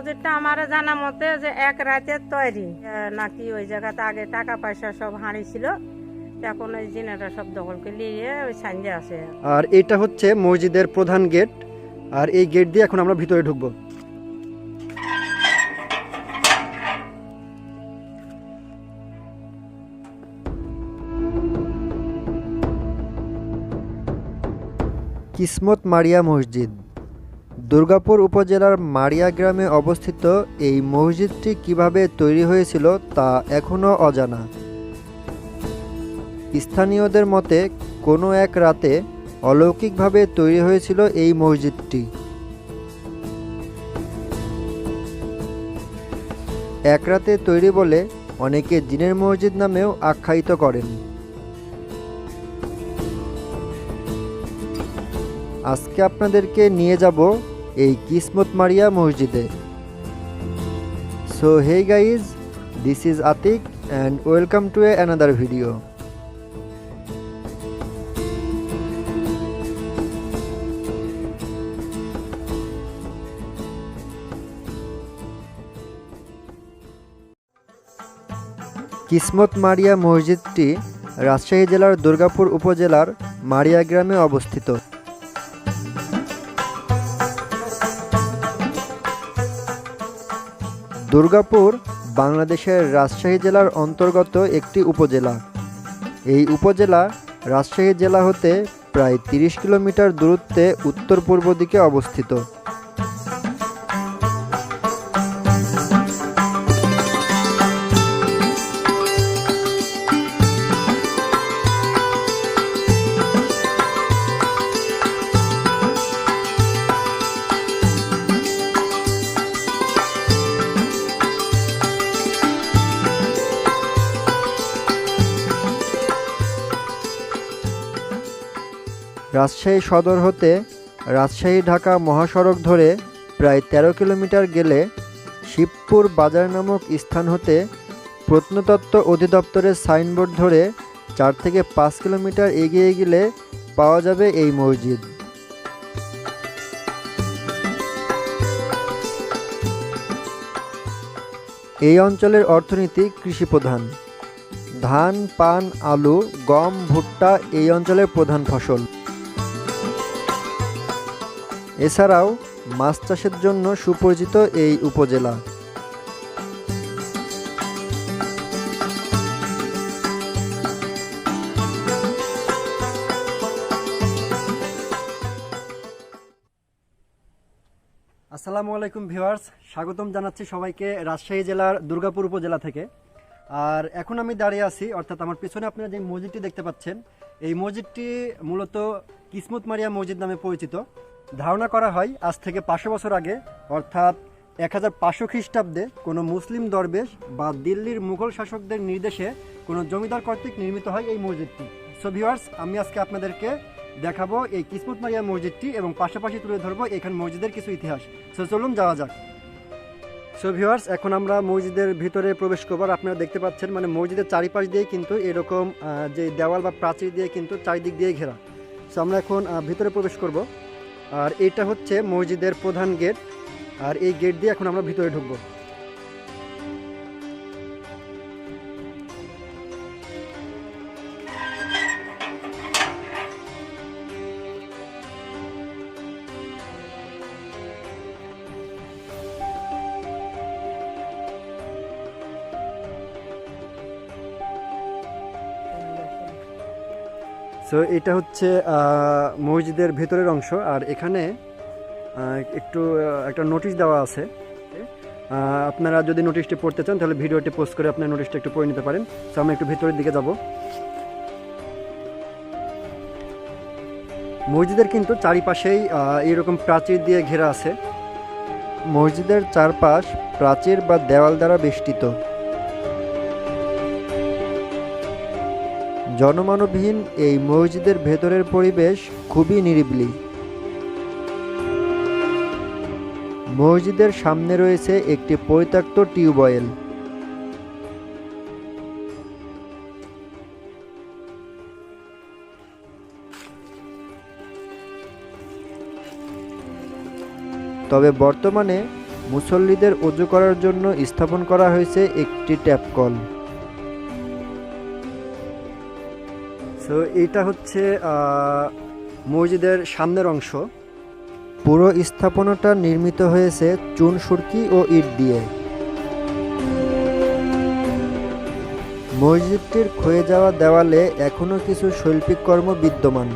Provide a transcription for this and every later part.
মসজিদটা আমার জানা মতে যে এক রাতের তৈরি। নাকি ওই জায়গাতে আগে টাকা পয়সা সব হাঁড়ি ছিল এখন ওই জিনাটা সব দখলকে নিয়ে ওই সাঞ্জে আসে আর এটা হচ্ছে মসজিদের প্রধান গেট, আর এই গেট দিয়ে এখন আমরা ভিতরে ঢুকবো। কিসমত মারিয়া মসজিদ। দুর্গাপুর উপজেলার মারিয়া গ্রামে অবস্থিত এই মসজিদটি কীভাবে তৈরি হয়েছিল তা এখনও অজানা। স্থানীয়দের মতে, কোনো এক রাতে অলৌকিকভাবে তৈরি হয়েছিল এই মসজিদটি। এক রাতে তৈরি বলে অনেকে জিনের মসজিদ নামেও আখ্যায়িত করেন। আজকে আপনাদেরকে নিয়ে যাব এই কিসমত মারিয়া মসজিদে। So hey guys this is Atik and welcome to a another video Kismat Maria মসজিদটি রাজশাহী জেলার দুর্গাপুর উপজেলার মারিয়া গ্রামে অবস্থিত। দুর্গাপুর বাংলাদেশের রাজশাহী জেলার অন্তর্গত একটি উপজেলা। এই উপজেলা রাজশাহী জেলা হতে প্রায় তিরিশ কিলোমিটার দূরত্বে উত্তর পূর্ব দিকে অবস্থিত। রাজশাহী সদর হতে রাজশাহী ঢাকা মহাসড়ক ধরে প্রায় ১৩ কিলোমিটার গেলে শিবপুর বাজার নামক স্থান হতে প্রত্নতত্ত্ব অধিদপ্তরের সাইনবোর্ড ধরে চার থেকে পাঁচ কিলোমিটার এগিয়ে গেলে পাওয়া যাবে এই মসজিদ। এই অঞ্চলের অর্থনীতি কৃষিপ্রধান। ধান, পান, আলু, গম, ভুট্টা এই অঞ্চলের প্রধান ফসল। এছাড়াও মাছ চাষের জন্য সুপরিচিত এই উপজেলা। আসসালামু আলাইকুম ভিউয়ার্স, স্বাগতম জানাচ্ছি সবাইকে রাজশাহী জেলার দুর্গাপুর উপজেলা থেকে। আর এখন আমি দাঁড়িয়ে আছি, অর্থাৎ আমার পিছনে আপনারা যে মসজিদটি দেখতে পাচ্ছেন, এই মসজিদটি মূলত কিসমত মারিয়া মসজিদ নামে পরিচিত। ধারণা করা হয়, আজ থেকে পাঁচশো বছর আগে, অর্থাৎ এক হাজার পাঁচশো খ্রিস্টাব্দে, কোনো মুসলিম দরবেশ বা দিল্লির মুঘল শাসকদের নির্দেশে কোনো জমিদার কর্তৃক নির্মিত হয় এই মসজিদটি। সো ভিউয়ার্স আমি আজকে আপনাদেরকে দেখাবো এই কিসমত মারিয়া মসজিদটি এবং পাশাপাশি তুলে ধরবো এখান মসজিদের কিছু ইতিহাস। সো চলুন যাওয়া যাক। সো ভিউয়ার্স এখন আমরা মসজিদের ভিতরে প্রবেশ করব আর আপনারা দেখতে পাচ্ছেন মানে মসজিদের চারিপাশ দিয়ে কিন্তু এরকম যে দেওয়াল বা প্রাচীর দিয়ে কিন্তু চারিদিক দিয়ে ঘেরা। সো আমরা এখন ভিতরে প্রবেশ করব। আর এটা হচ্ছে মসজিদের প্রধান গেট। আর এই গেট দিয়ে এখন আমরা ভিতরে ঢুকবো। সো এটা হচ্ছে মসজিদের ভেতরের অংশ। আর এখানে একটু একটা নোটিশ দেওয়া আছে। আপনারা যদি নোটিশটি পড়তে চান, তাহলে ভিডিওটি পোস্ট করে আপনার নোটিশটা একটু পড়ে নিতে পারেন। সো আমি একটু ভেতরের দিকে যাব। মসজিদের কিন্তু চারিপাশেই এইরকম প্রাচীর দিয়ে ঘেরা আছে। মসজিদের চারপাশ প্রাচীর বা দেওয়াল দ্বারা বেষ্টিত। জনমানবহীন এই মসজিদের ভেতরের পরিবেশ খুবই নিরিবিলি। মসজিদের সামনে রয়েছে একটি পরিত্যক্ত টিউবওয়েল। তবে বর্তমানে মুসল্লিদের অজু করার জন্য স্থাপন করা হয়েছে একটি ট্যাপ সো এইটা হচ্ছে মসজিদের সামনের অংশ। পুরো স্থাপনাটা নির্মিত হয়েছে চুন, সুরকি ও ইট দিয়ে। মসজিদটির ক্ষয়ে যাওয়া দেওয়ালে এখনও কিছু শৈল্পিক কর্ম বিদ্যমান।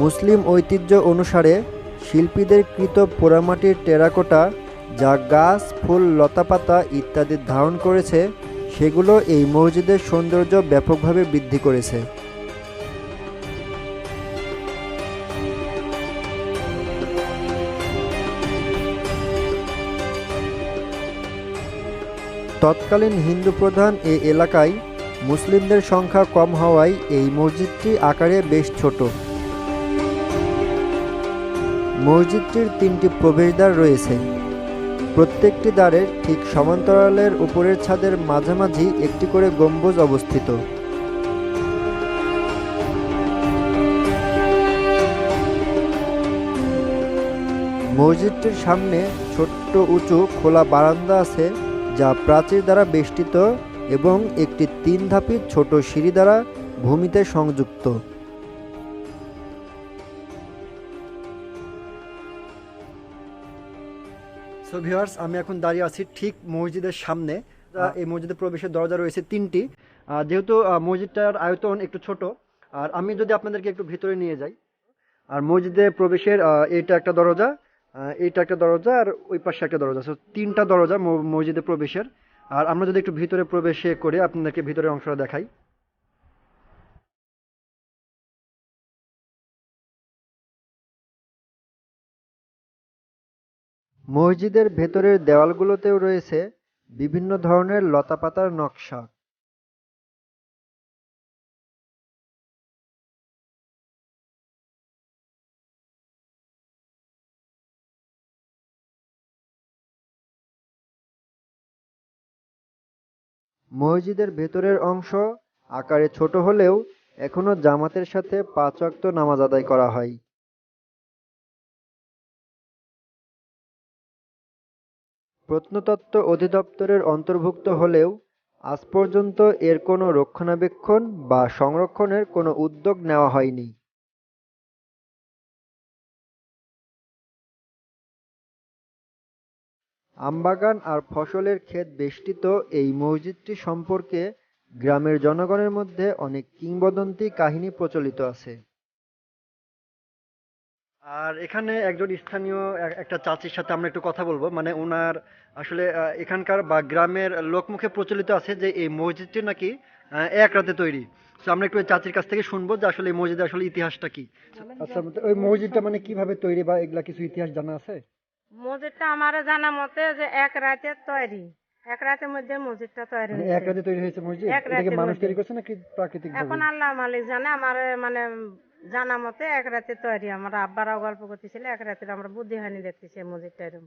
মুসলিম ঐতিহ্য অনুসারে শিল্পীদের কৃত পোড়ামাটির টেরাকোটা যা গাছ, ফুল, লতাপাতা ইত্যাদি ধারণ করেছে, সেগুলো এই মসজিদের সৌন্দর্য ব্যাপকভাবে বৃদ্ধি করেছে। তৎকালীন হিন্দু প্রধান এই এলাকায় মুসলিমদের সংখ্যা কম হওয়ায় এই মসজিদটি আকারে বেশ ছোট। মসজিদটির তিনটি প্রবেশদ্বার রয়েছে। প্রত্যেকটি দ্বারের ঠিক সমান্তরালের উপরের ছাদের মাঝামাঝি একটি করে গম্বুজ অবস্থিত। মসজিদটির সামনে ছোট্ট উঁচু খোলা বারান্দা আছে, যা প্রাচীর দ্বারা বেষ্টিত এবং একটি তিন ধাপি ছোট সিঁড়ি দ্বারা ভূমিতে সংযুক্ত। সো ভিউয়ার্স আমি এখন দাঁড়িয়ে আছি ঠিক মসজিদের সামনে। এই মসজিদে প্রবেশের দরজা রয়েছে তিনটি। যেহেতু মসজিদটার আয়তন একটু ছোট আর আমি যদি আপনাদেরকে একটু ভিতরে নিয়ে যাই আর মসজিদে প্রবেশের এইটা একটা দরজা এইটা একটা দরজা আর ওই পাশে একটা দরজা। সো তিনটা দরজা মসজিদে প্রবেশের। আর আমরা যদি একটু ভিতরে প্রবেশে করে আপনাদেরকে ভিতরের অংশটা দেখাই। মসজিদের ভেতরের দেওয়ালগুলোতেও রয়েছে বিভিন্ন ধরনের লতাপাতার নকশা। মসজিদের ভেতরের অংশ আকারে ছোট হলেও এখনও জামাতের সাথে পাঁচ ওয়াক্ত নামাজ আদায় করা হয়। প্রত্নতত্ত্ব অধিদপ্তরের অন্তর্ভুক্ত হলেও আজ পর্যন্ত এর কোনো রক্ষণাবেক্ষণ বা সংরক্ষণের কোনো উদ্যোগ নেওয়া হয়নি। আমবাগান আর ফসলের ক্ষেত বেষ্টিত এই মসজিদটি সম্পর্কে গ্রামের জনগণের মধ্যে অনেক কিংবদন্তি কাহিনী প্রচলিত আছে। আর এখানে একজন স্থানীয় একটা চাচির সাথে আমরা একটু কথা বলব। মানে ওনার আসলে এখানকার বা গ্রামের লোকমুখে প্রচলিত আছে যে এই মসজিদটি নাকি এক রাতে তৈরি। তো আমরা একটু চাচির কাছ থেকে শুনব যে আসলে এই মসজিদের আসলে ইতিহাসটা কি। আচ্ছা ওই মসজিদটা মানে কীভাবে তৈরি বা এগুলা কিছু ইতিহাস জানা আছে? মসজিদটা আমার জানা মতে যে এক রাতে তৈরি। এক রাতের মধ্যে মসজিদটা তৈরি মানে হয়েছে। এক রাতে তৈরি হয়েছে মসজিদ? মানুষ তৈরি করছে নাকি প্রাকৃতিক এখন আল্লাহ মালিক জানে আমার মানে জানা মতে এক রাতে তৈরি। আমার আব্বারাও গল্প করতেছিল এক রাতের আমরা বুদ্ধি হয়নি দেখতেছি মসজিদটা এরকম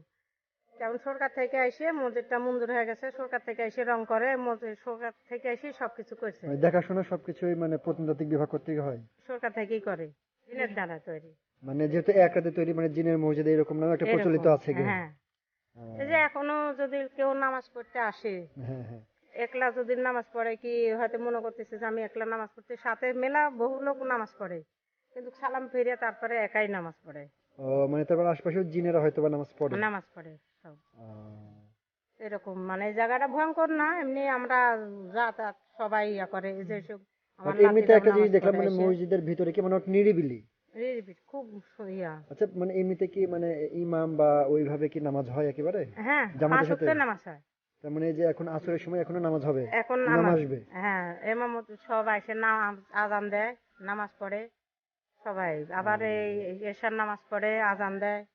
যেমন সরকার থেকে এসে মসজিদটা মঞ্জুর হয়ে গেছে সরকার থেকে এসে রং করে মসজিদ সরকার থেকে এসে সবকিছু করছে। দেখাশোনা সবকিছুই মানে প্রত্নতাত্ত্বিক বিভাগ কর্তৃক হয়। সরকার থেকেই করে দিনের দ্বারা তৈরি। মানে যেহেতু এক রাতে তৈরি মানে জিনের মসজিদ এরকম নামে একটা প্রচলিত আছে কি? হ্যাঁ। এই যে এখনও যদি কেউ নামাজ পড়তে আসে হ্যাঁ হ্যাঁ। একলা যদি নামাজ পড়ে কি হয়তো মনে করতেছে যে আমি একলা নামাজ পড়তে সাথে মেলা বহু লোক নামাজ পড়ে। কিন্তু সালাম ফিরে তারপরে একাই নামাজ পড়ে। ও মানে তারপর আশপাশেও জিনেরা হয়তো বা নামাজ পড়ে। নামাজ পড়ে সব। এরকম মানে জায়গাটা ভয়ঙ্কর না এমনি আমরা যাতায়াত সবাই ইয়া করে এই যে সব আমার এমনিতে একটা জিনিস দেখলাম মানে মসজিদের ভিতরে কি মানে নিরিবিলি? খুব ইয়া। আচ্ছা মানে এমনিতে কি মানে ইমাম বা ওইভাবে কি নামাজ হয় একেবারে? হ্যাঁ জামাতের সাথে? ওয়াক্ত নামাজ হয়। তার মানে যে এখন আসরের সময় এখনও নামাজ হবে? এখন নামাজ নামাজ আসবে? হ্যাঁ সব আজান দেয় নামাজ পড়ে। সবাই। আবার এই এশার নামাজ পড়ে আজান দেয়।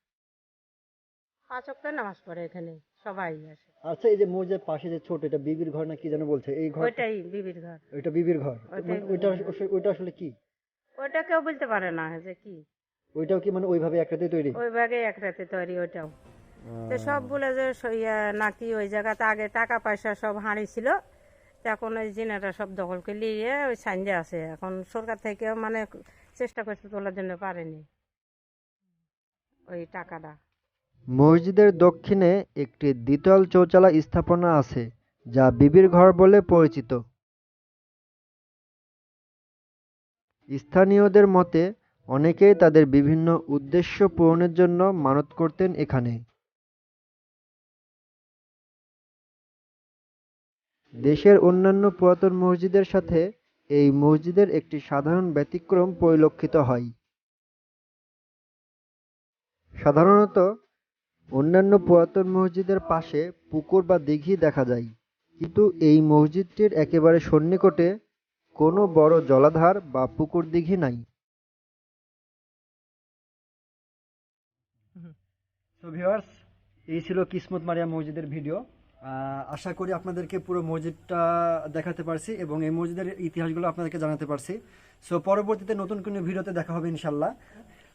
পাঁচ ওয়াক্ত নামাজ পড়ে এখানে সবাই আসে। আচ্ছা এই যে মসজিদের পাশে যে ছোট এটা বিবির ঘর না কি যেন বলছে? এই ঘর ওইটাই বিবির ঘর। ওইটা বিবির ঘর। মানে ওইটা ওইটা আসলে কি? ওইটা কেউ বলতে পারে না যে কি। ওইটাও কি মানে ওইভাবে এক রাতে তৈরি? ওই ভাগে এক রাতে তৈরি ওইটাও। তো সব বলে যে স- ইয়া নাকি ওই জায়গাতে আগে টাকা পয়সা সব হাঁড়ি ছিল। এখন ওই জিনেরা সব দখল করে নিয়ে ওই সাইন্ডে আছে এখন সরকার থেকে মানে চেষ্টা করছে তোলার জন্য পারেনি। ওই টাকাটা। মসজিদের দক্ষিণে একটি দ্বিতল চৌচালা স্থাপনা আছে, যা বিবির ঘর বলে পরিচিত। স্থানীয়দের মতে, অনেকেই তাদের বিভিন্ন উদ্দেশ্য পূরণের জন্য মানত করতেন এখানে। দেশের অন্যান্য পুরাতন মসজিদের সাথে এই মসজিদের একটি সাধারণ ব্যতিক্রম পরিলক্ষিত হয়। সাধারণত অন্যান্য পুরাতন মসজিদের পাশে পুকুর বা দিঘি দেখা যায়, কিন্তু এই মসজিদটির একেবারে সন্নিকটে কোনো বড় জলাধার বা পুকুর দিঘি নাই। এই ছিল কিসমত মারিয়া মসজিদের ভিডিও। আশা করি আপনাদেরকে পুরো মসজিদটা দেখাতে পারছি এবং এই মসজিদের ইতিহাসগুলো আপনাদেরকে জানাতে পারছি। সো পরবর্তীতে নতুন কোনো ভিডিওতে দেখা হবে ইনশাল্লাহ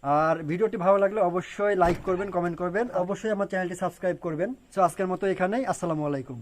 আর ভিডিওটি ভালো লাগলে অবশ্যই লাইক করবেন কমেন্ট করবেন। অবশ্যই আমার চ্যানেলটি সাবস্ক্রাইব করবেন। সো আজকের মতো এখানেই। আসসালামু আলাইকুম।